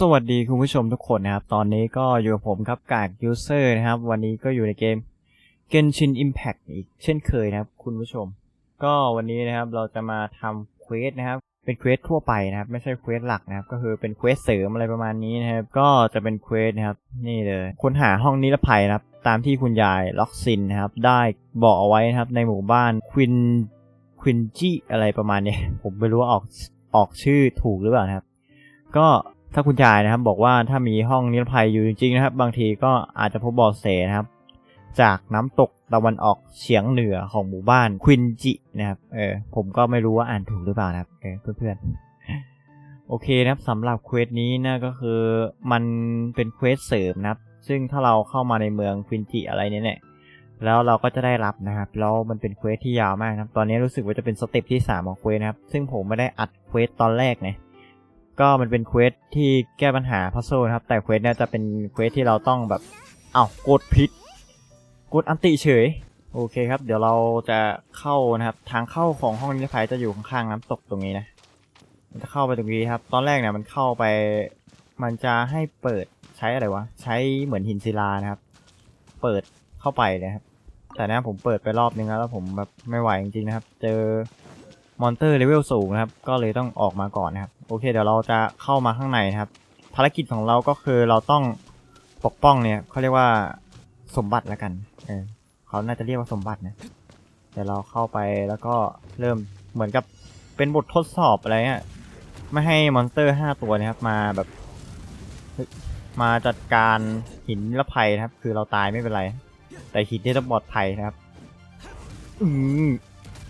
สวัสดีคุณผู้ชมทุกคนนะครับ ตอนนี้ก็อยู่กับผมครับกากยูเซอร์นะครับ วันนี้ก็อยู่ในเกม Genshin Impact อีกเช่นเคยนะครับ คุณผู้ชม ก็วันนี้นะครับเราจะมาทำเควสนะครับ เป็นเควสทั่วไปนะครับ ไม่ใช่เควสหลักนะครับ ก็คือเป็นเควสเสริมอะไรประมาณนี้นะครับ ก็จะเป็นเควสนะครับ นี่เลยค้นหาห้องนิรภัยนะครับ ตามที่คุณยายล็อกซินนะครับ ได้บอกเอาไว้นะครับ ในหมู่บ้านควินควินจีอะไรประมาณนี้ผมไม่รู้ว่าออกออกชื่อถูกหรือเปล่านะครับ ก็ ถ้าคุณยายนะครับบอกว่าถ้ามีห้องนิรภัยอยู่จริงๆนะครับ บางทีก็อาจจะพบเบอเสนะครับ จากน้ำตกตะวันออกเฉียงเหนือของหมู่บ้านควินจินะครับเออผมก็ไม่รู้ว่าอ่านถูกหรือเปล่านะครับเออเพื่อนๆโอเคนะครับสำหรับเควสนี้นะก็คือมันเป็นเควสเสริมนะครับ ซึ่งถ้าเราเข้ามาในเมืองควินจิอะไรเนี่ยเนี่ยแล้วเราก็จะได้รับนะครับ แล้วมันเป็นเควสที่ยาวมากนะครับ ตอนนี้รู้สึกว่าจะเป็นสเต็ปที่ 3 ของเควสนะครับ ซึ่งผมไม่ได้อัดเควสตอนแรกเนี่ย ก็มันเป็นเควสที่แก้ปัญหาพัซโซนะครับ แต่เควสเนี่ยจะเป็นเควสที่เราต้องแบบเอ้ากดพิษกดอันติเฉย โอเคครับ เดี๋ยวเราจะเข้านะครับ ทางเข้าของห้องนิรภัยจะอยู่ข้างๆน้ำตกตรงนี้นะมันจะเข้าไปตรงนี้ครับ ตอนแรกเนี่ยมันเข้าไป มันจะให้เปิดใช้อะไรวะ ใช้เหมือนหินศิลานะครับ เปิดเข้าไปนะครับ แต่นะผมเปิดไปรอบนึงแล้วแล้วผมแบบไม่ไหวจริงๆนะครับ เจอมอนเตอร์เลเวลสูงนะครับ ก็เลยต้องออกมาก่อนนะครับ โอเค เดี๋ยวเราจะเข้ามาข้างในนะครับ ภารกิจของเราก็คือเราต้องปกป้องเนี่ยเขาเรียกว่าสมบัติแล้วกัน เออเขาน่าจะเรียกว่าสมบัตินะเดี๋ยวเราเข้าไปแล้วก็เริ่มเหมือนกับเป็นบททดสอบอะไรเงี้ยไม่ให้มอนสเตอร์ห้าตัวนะครับ มาแบบมาจัดการหินนิรภัยนะครับ คือเราตายไม่เป็นไร แต่หินที่ต้องปลอดภัยนะครับ อืม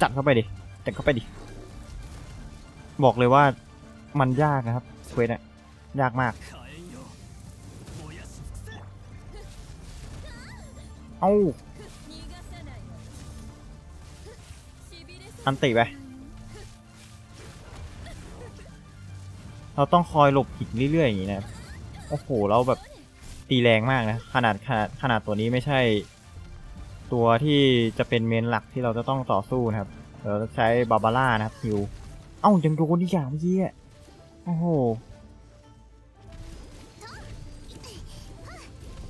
จัดเข้าไปดิจัดเข้าไปดิ บอกเลยว่า มันยากนะครับเควสเนี่ยยากมาก เอ้า อันติไป เราต้องคอยหลบหินเรื่อยๆ อย่างนี้นะ โอ้โห เราแบบตีแรงมากนะ ขนาดขนาดขนาดตัวนี้ไม่ใช่ ตัวที่จะเป็นเมนหลักที่เราจะต้องต่อสู้นะครับ เราจะใช้บาบาร่านะครับฮิว เอ้ายังโดนอีกอย่างเมื่อกี้ โอ้โห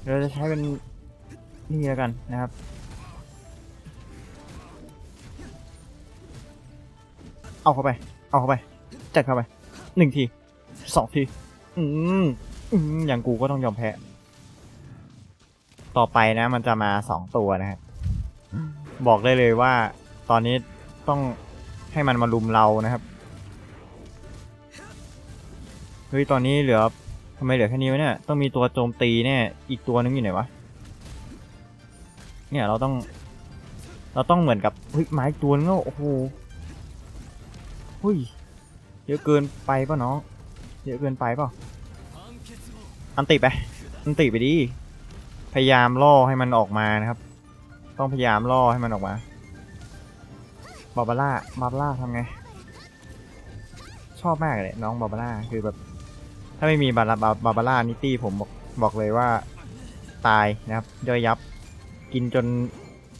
เราจะใช้เป็นนี่แล้วกันนะครับ เอาเข้าไป เอาเข้าไป จัดเข้าไปหนึ่งทีสองที อืมอืมอย่างกูก็ต้องยอมแพ้ ต่อไปนะมันจะมาสองตัวนะครับ บอกได้เลยว่าตอนนี้ต้องให้มันมาลุมเรานะครับ เฮ้ยตอนนี้เหลือทำไมเหลือแค่นี้วะเนี่ยต้องมีตัวโจมตีแน่อีกตัวนึงอยู่ไหนวะเนี่ยเราต้อง เราต้องเหมือนกับเฮ้ยไม้ตัวนึงโอ้โหเฮ้ยเยอะเกินไปป่ะน้องเยอะเกินไปป่ะอันติไปอันติไปดิพยายามล่อให้มันออกมานะครับ ต้องพยายามล่อให้มันออกมาบาบาร่าบาบาร่าทำไง ชอบมากเลยน้องบาบาร่าคือแบบ ถ้าไม่มีบาบาบาบาร่านิตี้ผมบอกบอกเลยว่าตายนะครับย่อยยับ กินจน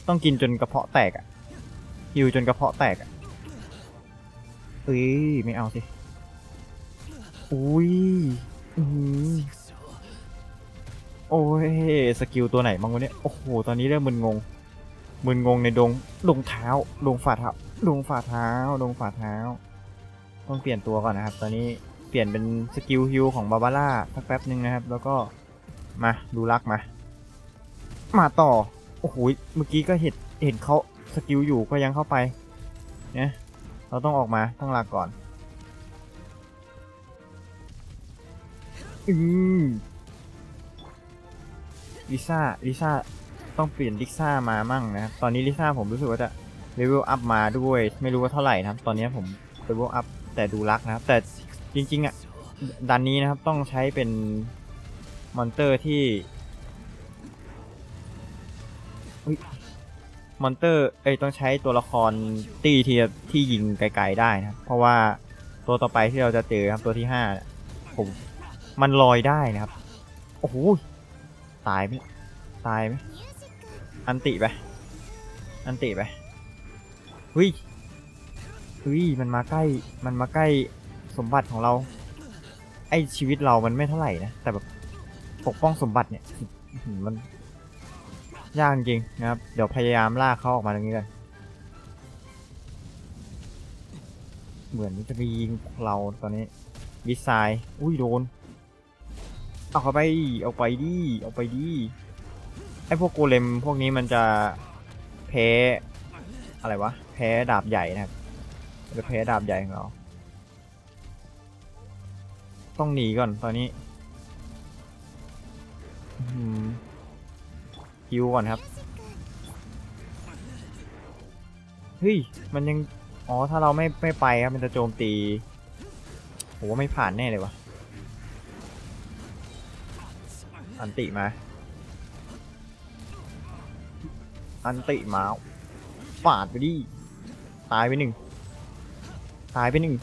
ต้องกินจนกระเพาะแตกอะหิวจนกระเพาะแตกอะเอ้ยไม่เอาสิอุ้ยอือโอ้ยสกิลตัวไหนบ้างวะเนี่ยโอ้โหตอนนี้เริ่มมึนงงมึนงงในดงดงเท้าดงฝ่าเท้าดงฝ่าเท้าดงฝ่าเท้าต้องเปลี่ยนตัวก่อนนะครับ ตอนนี้ เปลี่ยนเป็นสกิลฮิวของบาบาร่าสักแป๊บหนึ่งนะครับ แล้วก็มาดูรักมา มาต่อ โอ้โห เมื่อกี้ก็เห็นเห็นเขาสกิลอยู่ก็ยังเข้าไปเนี่ยเราต้องออกมาต้องลาก่อน อืมลิซ่าลิซ่าต้องเปลี่ยนลิซ่ามามั่งนะครับ ตอนนี้ลิซ่าผมรู้สึกว่าจะเลเวลอัพมาด้วย ไม่รู้ว่าเท่าไหร่นะครับ ตอนนี้ผมเลเวลอัพแต่ดูรักนะครับ แต่ จริงๆอะดันนี้นะครับต้องใช้เป็นมอนเตอร์ที่มอนเตอร์เอ้ยต้องใช้ตัวละครตีที่ที่ยิงไกลๆได้นะครับเพราะว่าตัวต่อไปที่เราจะเจอครับตัวที่ห้าผมมันลอยได้นะครับ โอ้โหตายไหมตายไหมอันติไป อันติไปเฮ้ยเฮ้ยมันมาใกล้มันมาใกล้ สมบัติของเรา ไอชีวิตเรามันไม่เท่าไหร่นะ แต่แบบปกป้องสมบัติเนี่ยมันยากจริงนะครับ เดี๋ยวพยายามลากเขาออกมาตรงนี้กันเหมือนจะไปยิงเราตอนนี้วิสายอุ้ยโดน เอาเข้าไป เอาไปดิ เอาไปดิ ไอพวกโกเลมพวกนี้มันจะแพ้อะไรวะ แพ้ดาบใหญ่นะครับจะแพ้ดาบใหญ่ของเรา ต้องหนีก่อนตอนนี้ฮิวก่อนครับ เฮ้ย มันยัง อ๋อ ถ้าเราไม่ไม่ไปครับ มันจะโจมตีผมว่าไม่ผ่านแน่เลยวะอันติมา อันติมาปาดไปดิ ตายไปหนึ่ง ตายไปหนึ่ง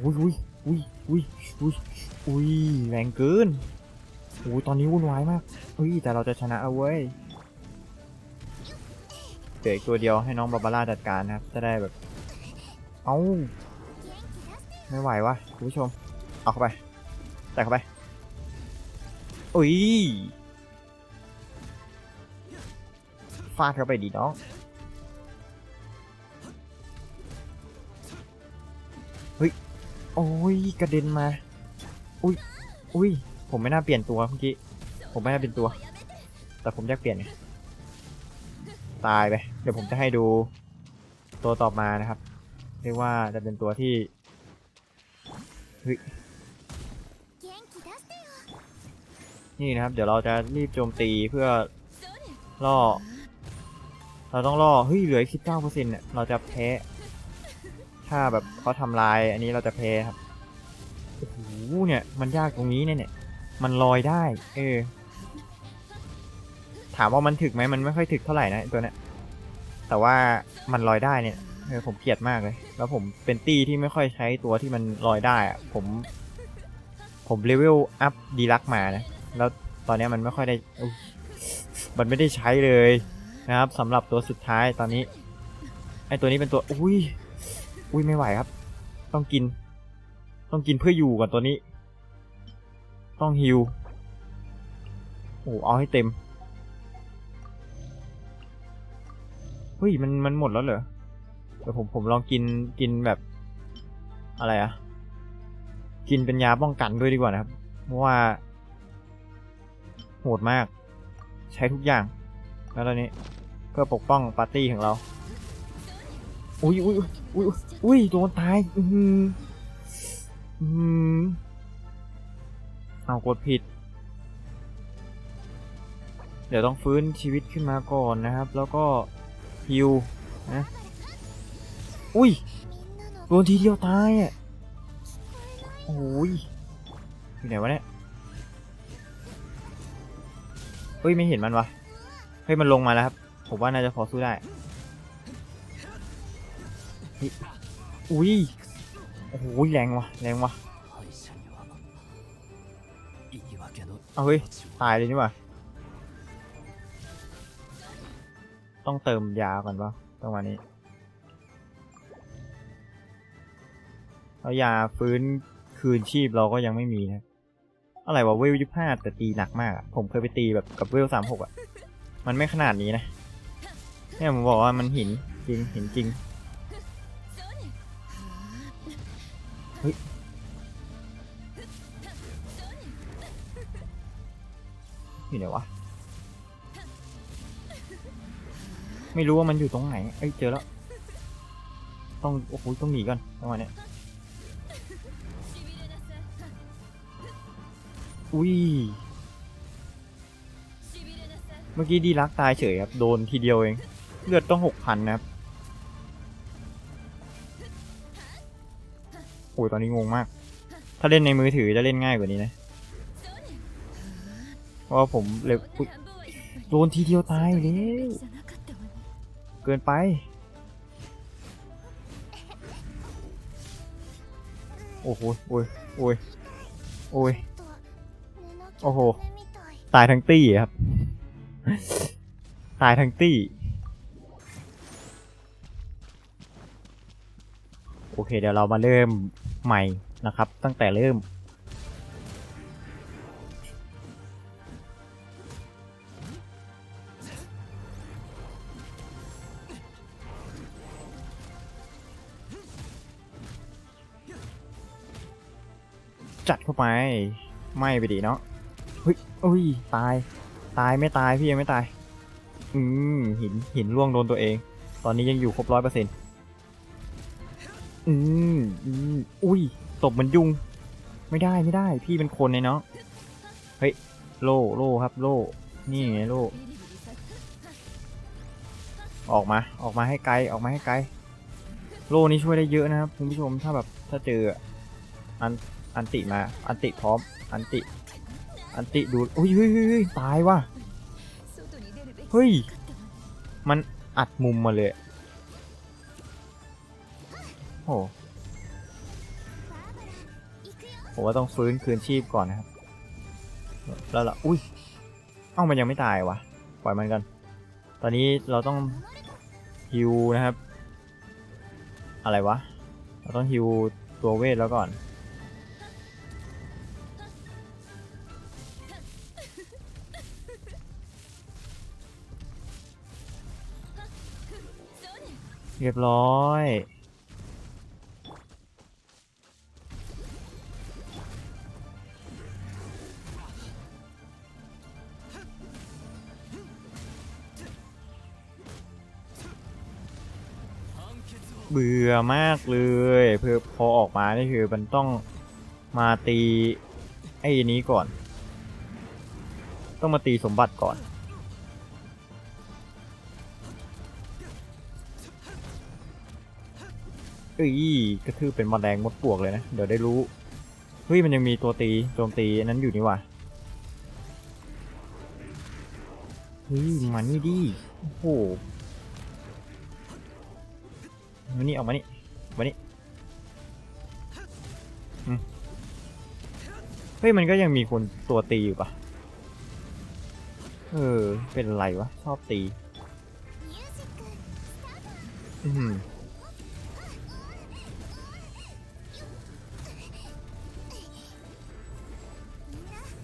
อุ้ย อุ้ยอุ้ยอุ้ยอุ้ยแรงเกินโอ้ยตอนนี้วุ่นวายมากเฮ้ยแต่เราจะชนะเอาเว้ยเดี๋ยวอีกตัวเดียวให้น้องบาบาร่าจัดการนะครับ จะได้แบบ เอ้า ไม่ไหววะคุณผู้ชม เอาเข้าไปใส่เข้าไป อุ้ยฟาดเข้าไปดีน้อง โอ้ยกระเด็นมา อุ้ย อุ้ย ผมไม่น่าเปลี่ยนตัวเมื่อกี้ ผมไม่น่าเปลี่ยนตัว แต่ผมอยากเปลี่ยน ตายไป เดี๋ยวผมจะให้ดูตัวต่อมานะครับ เรียกว่าจะเป็นตัวที่นี่นะครับ เดี๋ยวเราจะรีบโจมตีเพื่อล่อ เราต้องล่อ เฮ้ย เหลือสิบเก้าเปอร์เซ็นต์เนี่ย เราจะแพ้ ถ้าแบบเขาทำลายอันนี้เราจะแพ้ครับโอ้โหเนี่ย มันยากตรงนี้เนี่ยเนี่ย มันลอยได้ เออ ถามว่ามันถึกไหมมันไม่ค่อยถึกเท่าไหร่นะตัวเนี้ยแต่ว่ามันลอยได้เนี่ยเออผมเกลียดมากเลย แล้วผมเป็นตี้ที่ไม่ค่อยใช้ตัวที่มันลอยได้อะผม ผมเลเวลอัพดีลักมานะ แล้วตอนนี้มันไม่ค่อยได้ มันไม่ได้ใช้เลยนะครับสำหรับตัวสุดท้ายตอนนี้ ไอตัวนี้เป็นตัว อุ้ย อุ้ยไม่ไหวครับ ต้องกิน ต้องกินเพื่ออยู่ก่อนตัวนี้ ต้องฮิวโอ้เอาให้เต็มเฮ้ยมันมันหมดแล้วเหรอเดี๋ยวผมผมลองกินกินแบบอะไรอะกินเป็นยาป้องกันด้วยดีกว่านะครับ เพราะว่า โหดมาก ใช้ทุกอย่าง แล้วตอนนี้เพื่อปกป้องปาร์ตี้ของเรา อุ้ยอุ้ยอุ้ยอุ้ยโดนตาย อือหืออือหือเอากดผิด เดี๋ยวต้องฟื้นชีวิตขึ้นมาก่อนนะครับ แล้วก็ฮิวนะอุ้ยโดนทีเดียวตายอะโอ้ยอยู่ไหนวะเนี่ยเฮ้ยไม่เห็นมันวะเฮ้ยมันลงมาแล้วครับ ผมว่าน่าจะพอสู้ได้ อุ้ยโอ้โหแรงวะแรงวะเอาเฮ้ยตายเลยนี่หว่าต้องเติมยาก่อนปะจังวันนี้แล้วยาฟื้นคืนชีพเราก็ยังไม่มีนะอะไรวะเวลยี่ห้าแต่ตีหนักมาก ผมเคยไปตีแบบกับเวลสามหกอะ มันไม่ขนาดนี้นะ เนี่ยผมบอกว่ามันหินจริงหินจริง เฮ้ยอยู่ไหนวะ ไม่รู้ว่ามันอยู่ตรงไหน เอ้ยเจอแล้ว ต้อง โอ้โห ต้องหนีก่อนจังหวะเนี้ยอุ้ย เมื่อกี้ดีลักตายเฉยครับ โดนทีเดียวเอง เลือดต้องหกพันนะครับ โอ้ยตอนนี้งงมาก ถ้าเล่นในมือถือจะเล่นง่ายกว่านี้นะ เพราะผมเลยอุ๊ยโดนทีเดียวตายแล้เกินไป โอ้โหโอ้ยโอ้ยโอ้ยโอ้โห ตายทั้งตี้ครับ ตายทั้งตี้ โอเค เดี๋ยวเรามาเริ่ม ใหม่นะครับ ตั้งแต่เริ่ม จัดเข้าไป ไม่ไปดีเนาะเฮ้ยอุ้ย ตาย ตายไม่ตายพี่ยังไม่ตาย อืมหินหินล่วงโดนตัวเอง ตอนนี้ยังอยู่ครบร้อยเปอร์เซ็นต์ อืมอืมอุ้ยตบเหมือนยุง ไม่ได้ไม่ได้พี่เป็นคนไงเนาะเฮ้ยโล่โล่ครับ โล่นี่ไงโล่ออกมาออกมาให้ไกลออกมาให้ไกล โล่นี้ช่วยได้เยอะนะครับคุณผู้ชมถ้าแบบถ้าเจออันอันติมา อันติพร้อม อันติ อันติดูอุ้ยเฮ้ยเฮ้ยตายว่ะเฮ้ยมันอัดมุมมาเลย โอ้ผมว่าต้องฟื้นคืนชีพก่อนนะครับแล้วล่ะอุ้ยเอ้ามันยังไม่ตายวะปล่อยมันกัน ตอนนี้เราต้องฮิวนะครับ อะไรวะ เราต้องฮิวตัวเวทแล้วก่อน เรียบร้อย เบื่อมากเลยเพื่อพอออกมานี่คือมันต้องมาตีไอ้นี้ก่อน ต้องมาตีสมบัติก่อนเอ้ยก็คือเป็นมแมลงมดปลวกเลยนะ เดี๋ยวได้รู้เฮ้ยมันยังมีตัวตีโจมตีนั้นอยู่นี่ว่ะเฮ้ยมานี่ดิโอ้โห มานี่ออกมานี่มานี่เฮ้ยมันก็ยังมีคนตัวตีอยู่ปะเออ เป็นอะไรวะ ชอบตี อืม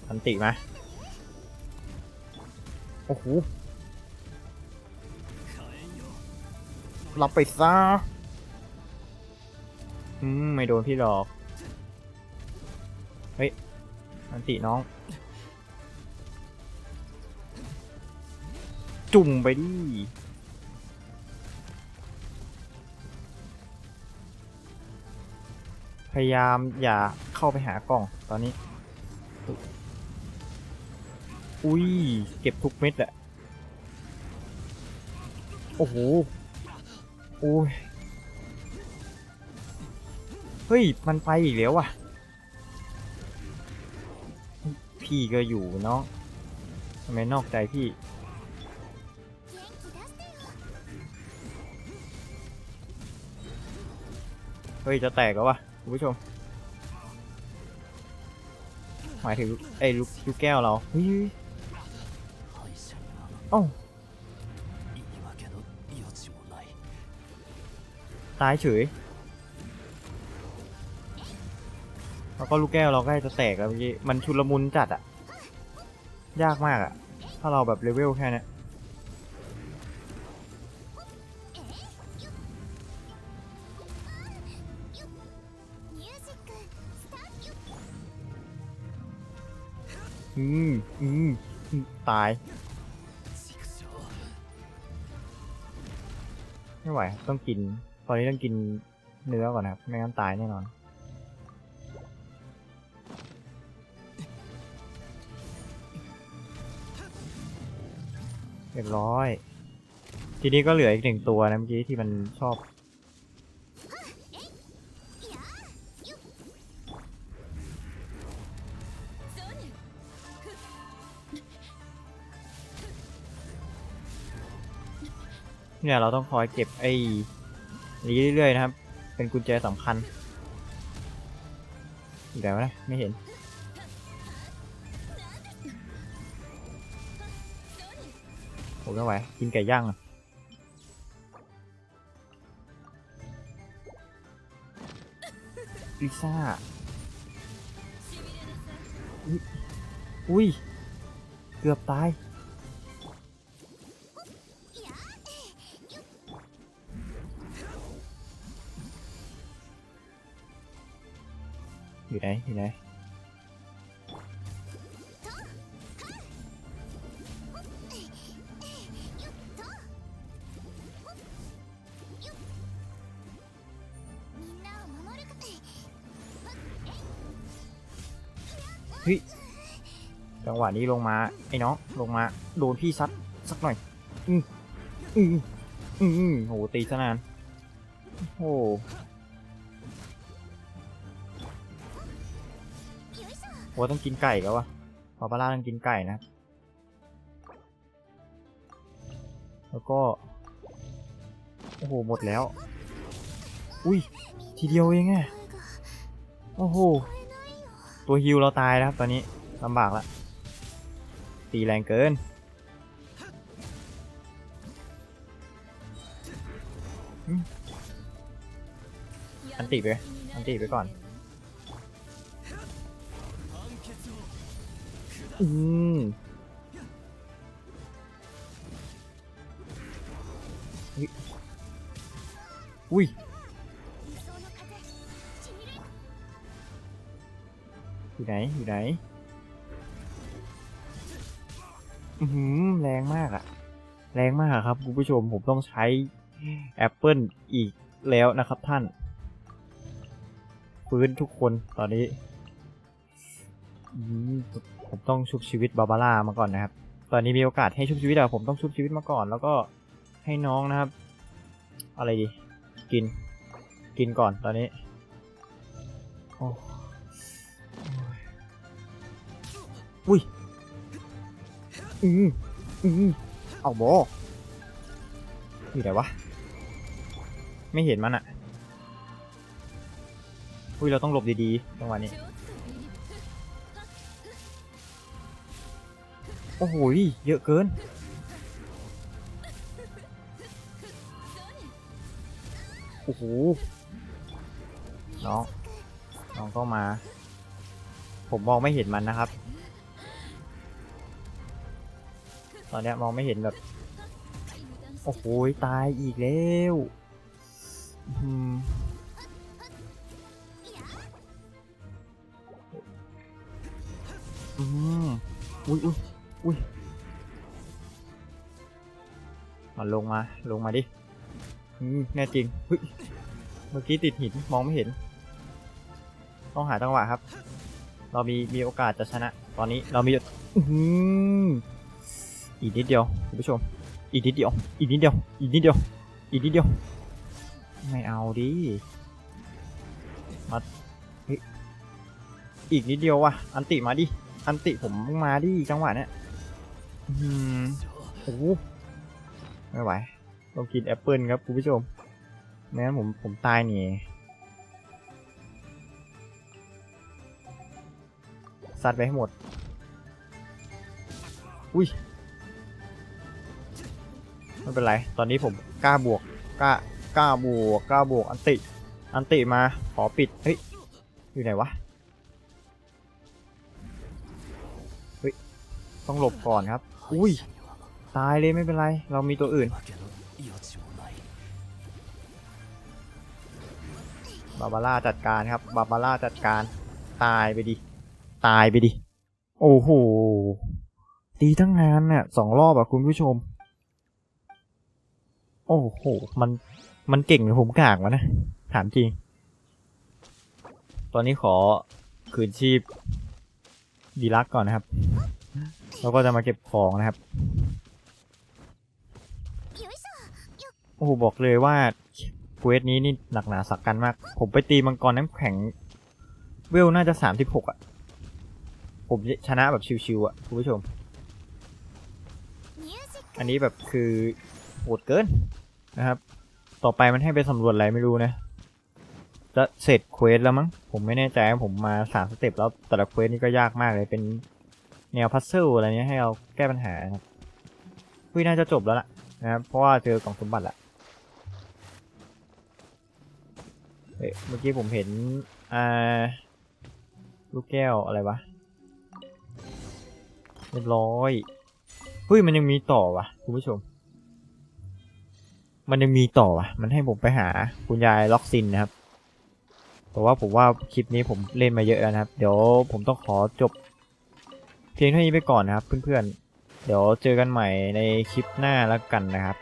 อันติมาโอ้โหรับไปซะ อืมไม่โดนพี่หรอก เฮ้ย อันติน้อง จุ่มไปดิ พยายามอย่าเข้าไปหากล่องตอนนี้ อุ้ย เก็บทุกเม็ดอะโอ้โหโอ้ย เฮ้ย มันไปอีกแล้วอะ พี่ก็อยู่เนาะทำไมนอกใจพี่ เฮ้ย จะแตกแล้ววะคุณผู้ชม หมายถึงไอ้ลูลูกแก้วเราเฮ้ยโอ้ตายเฉย แล้วก็ลูกแก้วเราใกล้จะแตกแล้วเมื่อกี้มันชุลมุนจัดอะยากมากอะถ้าเราแบบเลเวลแค่เนี้ยอืมอืมอืมตาย畜生ไม่ไหว ต้องกิน ตอนนี้ต้องกินเนื้อก่อนนะครับ ไม่งั้นตายแน่นอน เรียบร้อย ทีนี้ก็เหลืออีกหนึ่งตัวนะเมื่อกี้ที่มันชอบเนี่ยเราต้องคอยเก็บไอ้นี้เรื่อยๆนะครับ เป็นกุญแจสำคัญอีกแล้วนะไม่เห็น ผมไม่ไหวกินไก่ย่างอะลิซ่าอุ๊ยอุ้ย เกือบตาย อยู่ไหน อยู่ไหน จังหวะนี้ลงมา ไอ้น้องลงมา โดนพี่ซัดสักหน่อย อืมอืมอืมอืมโหตีซะนานโอ้โหต้องกินไก่แล้ววะบาบาร่าต้องกินไก่นะ แล้วก็ โอ้โห หมดแล้ว อุ้ย ทีเดียวเองไงโอ้โห ตัวฮิวเราตายแล้วครับตอนนี้ลำบากละ ตีแรงเกิน อันติไป อันติไปก่อน อืมอุ๊ยอุ้ยอยู่ไหน อยู่ไหน อือหือแรงมากอะแรงมากครับคุณผู้ชมผมต้องใช้แอปเปิลอีกแล้วนะครับท่านฟื้นทุกคนตอนนี้ผมต้องชุบชีวิตบาบาร่ามาก่อนนะครับ ตอนนี้มีโอกาสให้ชุบชีวิตอะผมต้องชุบชีวิตมาก่อน แล้วก็ให้น้องนะครับ อะไรดี กิน กินก่อนตอนนี้โอ้อุ้ย อืมอืมเอาโบอยู่ไหนวะ ไม่เห็นมันอะอุ้ยเราต้องหลบดีๆจังหวะนี้ โอ้โหเยอะเกิน โอ้โห น้อง น้องก็มา ผมมองไม่เห็นมันนะครับ ตอนเนี้ยมองไม่เห็นแบบ โอ้โหตายอีกแล้วอืมอืมอุ้ยอุ้ยอุ้ยมันลงมา ลงมาดิ อืมแน่จริงเฮ้ยเมื่อกี้ติดหิน มองไม่เห็น ต้องหาจังหวะครับ เรามีมีโอกาสจะชนะ ตอนนี้เรามีอื้อหื อีกนิดเดียวคุณผู้ชม อีกนิดเดียว อีกนิดเดียว อีกนิดเดียว อีกนิดเดียว ไม่เอาดิมาเฮ้อีกนิดเดียวว่ะ อันติมาดิ อันติผมมาดิจังหวะเนี้ยอื้อหือโอ้ไม่ไหว ต้องกินแอปเปิลครับคุณผู้ชมไม่งั้นผมผมตายนี่ซัดไปให้หมด อุ้ย ไม่เป็นไร ตอนนี้ผมกล้าบวกกล้ากล้าบวกกล้าบวกอันติ อันติมาขอปิดเฮ้ยอยู่ไหนวะเฮ้ยต้องหลบก่อนครับ อุ้ยตายเลยไม่เป็นไร เรามีตัวอื่นบาบาร่าจัดการครับบาบาร่าจัดการ ตายไปดิตายไปดิโอ้โหตีทั้งงานเนี่ยสองรอบอะคุณผู้ชม อ้โห มัน มันเก่งหรือผมกากวะนะ ถามจริง ตอนนี้ขอคืนชีพดีลักก่อนนะครับ แล้วก็จะมาเก็บของนะครับ โอ้โห บอกเลยว่าเควสนี้นี่หนักหนาสักกันมาก ผมไปตีมังกรน้ำแข็ง เวลน่าจะสามสิบหกอะ ผมชนะแบบชิวๆอะ คุณผู้ชม อันนี้แบบคือโหดเกิน นะครับ ต่อไปมันให้ไปสำรวจอะไรไม่รู้นะ จะเสร็จเควสแล้วมั้ง ผมไม่แน่ใจผมมาสามสเต็ปแล้วแต่ละเควสนี่ก็ยากมากเลยเป็นแนวพัซเซิลอะไรเนี้ยให้เราแก้ปัญหาครับคุยน่าจะจบแล้วล่ะนะครับ เพราะว่าเจอกล่องสมบัติละเฮ้ยเมื่อกี้ผมเห็นอ่าลูกแก้วอะไรวะเรียบร้อยเฮ้ยมันยังมีต่อวะคุณผู้ชม มันยังมีต่อวะมันให้ผมไปหาคุณยายล็อกซินนะครับแต่ว่าผมว่าคลิปนี้ผมเล่นมาเยอะแล้วนะครับ เดี๋ยวผมต้องขอจบเพียงเท่านี้ไปก่อนนะครับ เพื่อนๆ เดี๋ยวเจอกันใหม่ในคลิปหน้าแล้วกันนะครับ